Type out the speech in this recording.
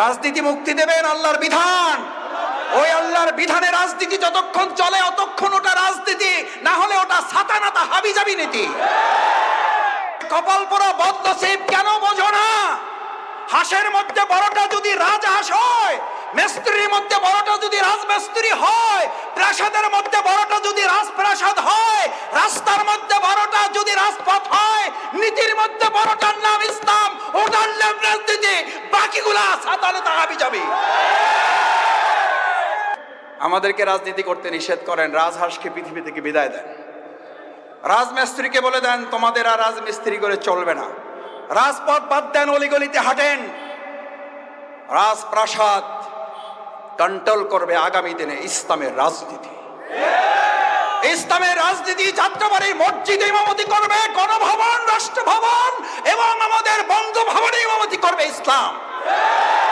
রাজনীতি মুক্তি দেবেন আল্লাহর বিধান। ওই আল্লাহর বিধানে রাজনীতি যতক্ষণ চলে, অতক্ষণ ওটা রাজনীতি, না হলে ওটা সাতানাতা হাবি যাবি নীতি। কপাল পরা বদনসিব কেন বোঝো না? হাঁসের মধ্যে বড়টা যদি রাজ রাজহাঁস হয়, মিস্ত্রির মধ্যে বড়টা যদি রাজমিস্ত্রি হয়, প্রাসাদের মধ্যে বড়টা যদি রাজপ্রাসাদ হয়, রাস্তার মধ্যে বড়টা যদি রাজপথ হয়, নীতির মধ্যে বড়টার রাজনীতি বাকিগুলা সাতালে তাহাবি যাবে। আমাদেরকে রাজনীতি করতে নিষেধ করেন, রাজহাঁসকে পৃথিবী থেকে বিদায় দেন। রাজমিস্ত্রিকে বলে দেন, তোমাদের আর রাজমিস্ত্রি করে চলবে না। রাজপথ বাদ দেন, অলিগলিতে হাঁটেন। রাজপ্রাসাদ কন্ট্রোল করবে আগামী দিনে ইসলামের রাজনীতি। ইসলামের রাজনীতি যাত্রাবাড়ি মসজিদে ইমামতি করবে গণভবন, রাষ্ট্রভবন এবং আমাদের বঙ্গভবনে ইমামতি করবে ইসলাম।